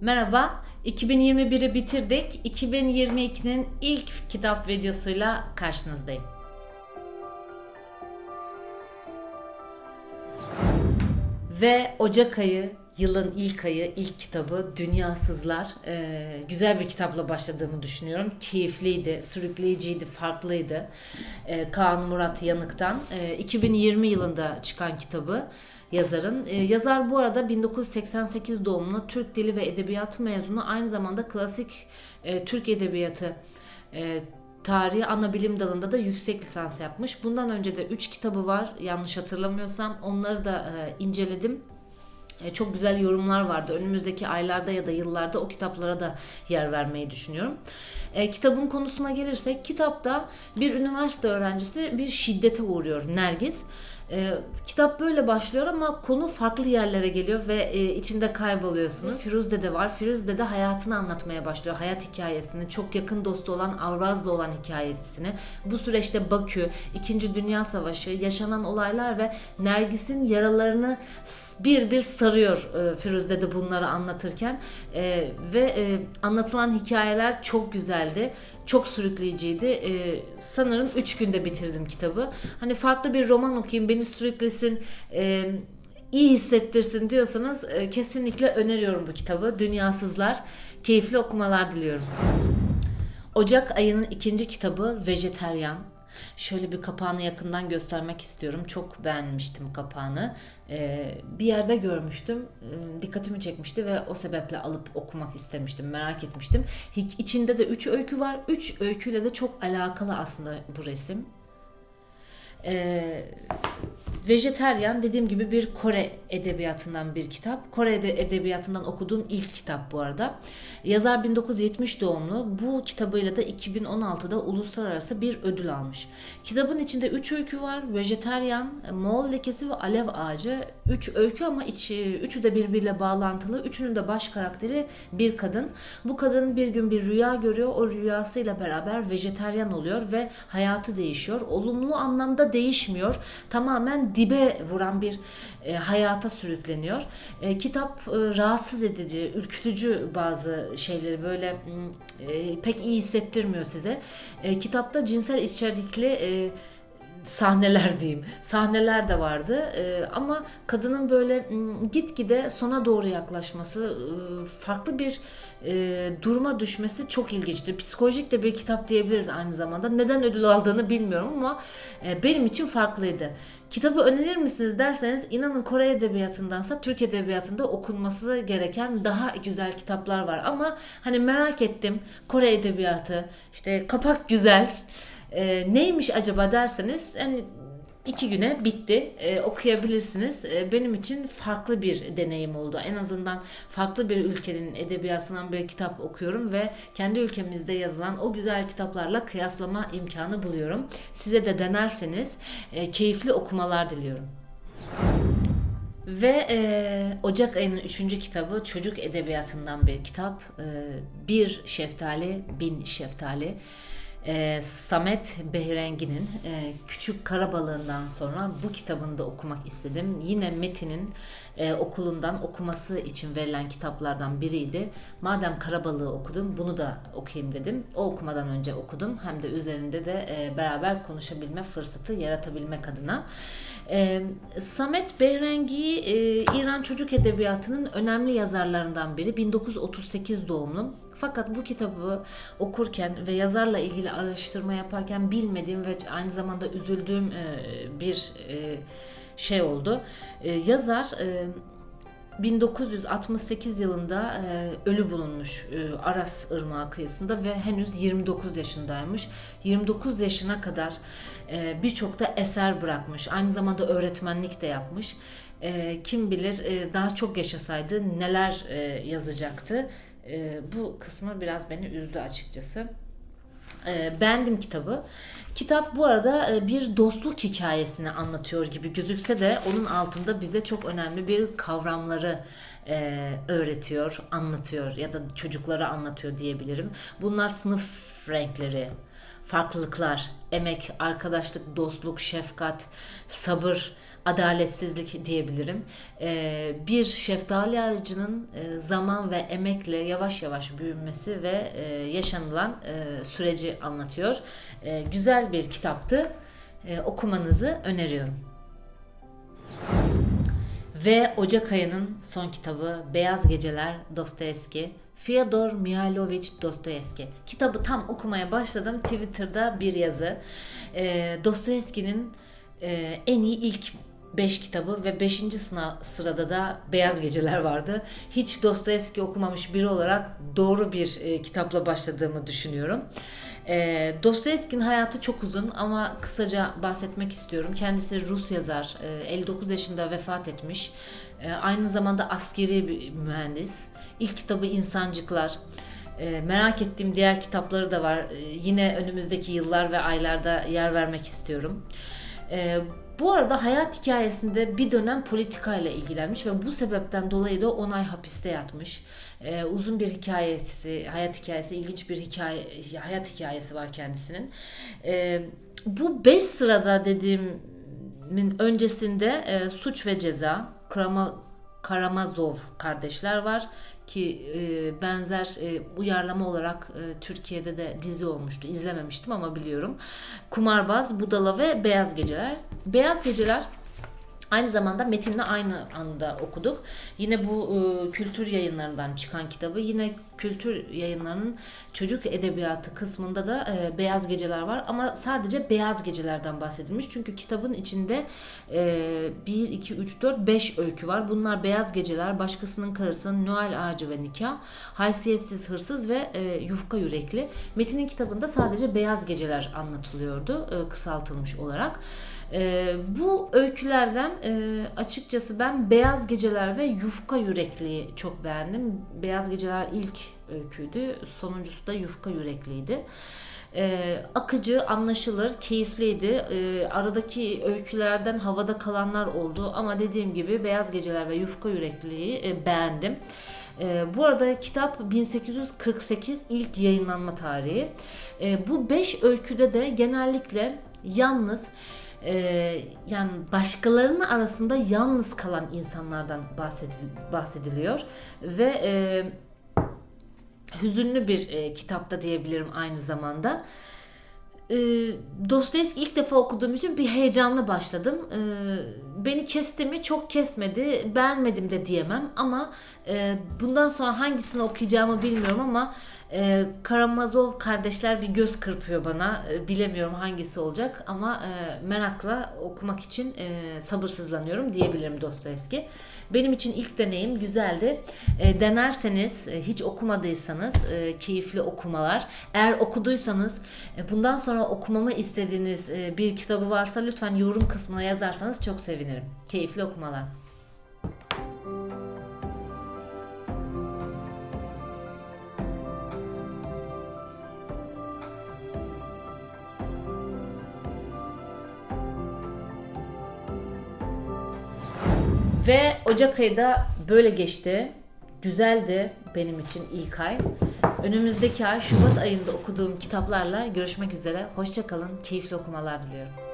Merhaba, 2021'i bitirdik. 2022'nin ilk kitap videosuyla karşınızdayım. Ve Ocak ayı, yılın ilk ayı, ilk kitabı Dünyasızlar. Ee, güzel bir kitapla başladığımı düşünüyorum. Keyifliydi, sürükleyiciydi, farklıydı. Ee, Kaan Murat Yanık'tan. Ee, 2020 yılında çıkan kitabı yazarın. Ee, yazar bu arada 1988 doğumlu Türk Dili ve Edebiyatı mezunu. Aynı zamanda klasik e, Türk Edebiyatı e, tarihi ana bilim dalında da yüksek lisans yapmış. Bundan önce de 3 kitabı var yanlış hatırlamıyorsam. Onları da e, inceledim. E, Çok güzel yorumlar vardı. Önümüzdeki aylarda ya da yıllarda o kitaplara da yer vermeyi düşünüyorum. E, kitabın konusuna gelirsek, kitapta bir üniversite öğrencisi bir şiddete uğruyor Nergis. E, kitap böyle başlıyor ama konu farklı yerlere geliyor ve e, içinde kayboluyorsunuz. Firuzde de var. Firuzde de hayatını anlatmaya başlıyor. Hayat hikayesini, çok yakın dostu olan Avraz'la olan hikayesini. Bu süreçte Bakü, 2. Dünya Savaşı, yaşanan olaylar ve Nergis'in yaralarını bir bir sarıyor e, Firuze de bunları anlatırken E, ve e, anlatılan hikayeler çok güzeldi. Çok sürükleyiciydi. E, sanırım 3 günde bitirdim kitabı. Hani farklı bir roman okuyayım, beni sürüklesin, e, iyi hissettirsin diyorsanız e, kesinlikle öneriyorum bu kitabı. Dünyasızlar. Keyifli okumalar diliyorum. Ocak ayının ikinci kitabı Vejeteryan. Şöyle bir kapağını yakından göstermek istiyorum. Çok beğenmiştim kapağını. Ee, bir yerde görmüştüm. Ee, dikkatimi çekmişti ve o sebeple alıp okumak istemiştim. Merak etmiştim. İçinde de 3 öykü var. 3 öyküyle de çok alakalı aslında bu resim. Ee, Vejeteryan dediğim gibi bir Kore edebiyatından bir kitap. Kore ede- edebiyatından okuduğum ilk kitap bu arada. Yazar 1970 doğumlu. Bu kitabıyla da 2016'da uluslararası bir ödül almış. Kitabın içinde 3 öykü var. Vejeteryan, Moğol lekesi ve Alev ağacı. 3 öykü ama içi, üçü de birbiriyle bağlantılı. Üçünün de baş karakteri bir kadın. Bu kadın bir gün bir rüya görüyor. O rüyasıyla beraber vejeteryan oluyor ve hayatı değişiyor. Olumlu anlamda değişmiyor. Tamamen dibe vuran bir e, hayata sürükleniyor. E, kitap e, rahatsız edici, ürkütücü bazı şeyleri böyle mm, e, pek iyi hissettirmiyor size. E, kitapta cinsel içerikli e, sahneler diyeyim. Sahneler de vardı. E, ama kadının böyle gitgide sona doğru yaklaşması, e, farklı bir e, duruma düşmesi çok ilginçti. Psikolojik de bir kitap diyebiliriz aynı zamanda. Neden ödül aldığını bilmiyorum ama e, benim için farklıydı. Kitabı önerir misiniz derseniz inanın Kore edebiyatındansa Türk edebiyatında okunması gereken daha güzel kitaplar var. Ama hani merak ettim Kore edebiyatı işte kapak güzel e, neymiş acaba derseniz yani iki güne bitti. E, okuyabilirsiniz. E, benim için farklı bir deneyim oldu. En azından farklı bir ülkenin edebiyatından bir kitap okuyorum ve kendi ülkemizde yazılan o güzel kitaplarla kıyaslama imkanı buluyorum. Size de denerseniz e, keyifli okumalar diliyorum. Ve e, Ocak ayının üçüncü kitabı çocuk edebiyatından bir kitap. E, bir şeftali, bin şeftali. E, Samet Behrengi'nin e, Küçük Karabalığından sonra bu kitabını da okumak istedim. Yine Metin'in e, okulundan okuması için verilen kitaplardan biriydi. Madem Karabalığı okudum bunu da okuyayım dedim. O okumadan önce okudum. Hem de üzerinde de e, beraber konuşabilme fırsatı yaratabilmek adına. E, Samet Behrengi e, İran çocuk edebiyatının önemli yazarlarından biri. 1938 doğumlu. Fakat bu kitabı okurken ve yazarla ilgili araştırma yaparken bilmediğim ve aynı zamanda üzüldüğüm e, bir e, şey oldu. E, Yazar e, 1968 yılında e, ölü bulunmuş e, Aras Irmağı kıyısında ve henüz 29 yaşındaymış. 29 yaşına kadar e, birçok da eser bırakmış. Aynı zamanda öğretmenlik de yapmış. E, kim bilir e, daha çok yaşasaydı neler e, yazacaktı. E, bu kısmı biraz beni üzdü açıkçası. E, beğendim kitabı. Kitap bu arada e, bir dostluk hikayesini anlatıyor gibi gözükse de onun altında bize çok önemli bir kavramları e, öğretiyor, anlatıyor ya da çocuklara anlatıyor diyebilirim. Bunlar sınıf renkleri, farklılıklar, emek, arkadaşlık, dostluk, şefkat, sabır, adaletsizlik diyebilirim. Ee, bir şeftali ağacının e, zaman ve emekle yavaş yavaş büyümesi ve e, yaşanılan e, süreci anlatıyor. E, güzel bir kitaptı. E, okumanızı öneriyorum. Ve Ocak ayının son kitabı Beyaz Geceler Dostoyevski. Fyodor Mihailovich Dostoyevski. Kitabı tam okumaya başladım. Twitter'da bir yazı. E, Dostoyevski'nin e, en iyi ilk 5 kitabı ve 5. sırada da Beyaz Geceler vardı. Hiç Dostoyevski okumamış biri olarak doğru bir e, kitapla başladığımı düşünüyorum. E, Dostoyevski'nin hayatı çok uzun ama kısaca bahsetmek istiyorum. Kendisi Rus yazar. E, 59 yaşında vefat etmiş. E, aynı zamanda askeri bir mühendis. İlk kitabı İnsancıklar. E, merak ettiğim diğer kitapları da var. E, yine önümüzdeki yıllar ve aylarda yer vermek istiyorum. E, bu arada hayat hikayesinde bir dönem politikayla ilgilenmiş ve bu sebepten dolayı da 10 ay hapiste yatmış. Ee, uzun bir hikayesi, hayat hikayesi, ilginç bir hikaye, hayat hikayesi var kendisinin. Ee, bu 5 sırada dediğimin öncesinde e, Suç ve Ceza, Krama, Karamazov kardeşler var ki e, benzer e, uyarlama olarak e, Türkiye'de de dizi olmuştu. İzlememiştim ama biliyorum. Kumarbaz, Budala ve Beyaz Geceler. Beyaz Geceler Aynı zamanda metinle aynı anda okuduk. Yine bu e, kültür yayınlarından çıkan kitabı yine kültür yayınlarının çocuk edebiyatı kısmında da e, Beyaz Geceler var ama sadece Beyaz Gecelerden bahsedilmiş. Çünkü kitabın içinde e, 1, 2, 3, 4, 5 öykü var. Bunlar Beyaz Geceler, Başkasının Karısı, Noel Ağacı ve Nikah, Haysiyetsiz Hırsız ve e, Yufka Yürekli. Metinin kitabında sadece Beyaz Geceler anlatılıyordu e, kısaltılmış olarak. E, bu öykülerden e, açıkçası ben Beyaz Geceler ve Yufka Yürekli'yi çok beğendim. Beyaz Geceler ilk öyküydü. Sonuncusu da Yufka Yürekli'ydi. E, akıcı, anlaşılır, keyifliydi. E, aradaki öykülerden havada kalanlar oldu ama dediğim gibi Beyaz Geceler ve Yufka Yürekli'yi e, beğendim. E, bu arada kitap 1848 ilk yayınlanma tarihi. E, bu 5 öyküde de genellikle yalnız e, yani başkalarının arasında yalnız kalan insanlardan bahsedil- bahsediliyor ve e, hüzünlü bir e, kitapta diyebilirim aynı zamanda. E, Dostoyevski ilk defa okuduğum için bir heyecanla başladım. E, beni kesti mi? Çok kesmedi. Beğenmedim de diyemem ama e, bundan sonra hangisini okuyacağımı bilmiyorum ama e, Karamazov kardeşler bir göz kırpıyor bana. E, bilemiyorum hangisi olacak ama e, merakla okumak için e, sabırsızlanıyorum diyebilirim Dostoyevski. Benim için ilk deneyim güzeldi. E, denerseniz, e, hiç okumadıysanız e, keyifli okumalar. Eğer okuduysanız e, bundan sonra okumamı istediğiniz e, bir kitabı varsa lütfen yorum kısmına yazarsanız çok sevinirim. Keyifli okumalar. Ocak ayı da böyle geçti. Güzeldi benim için ilk ay. Önümüzdeki ay Şubat ayında okuduğum kitaplarla görüşmek üzere. Hoşçakalın, keyifli okumalar diliyorum.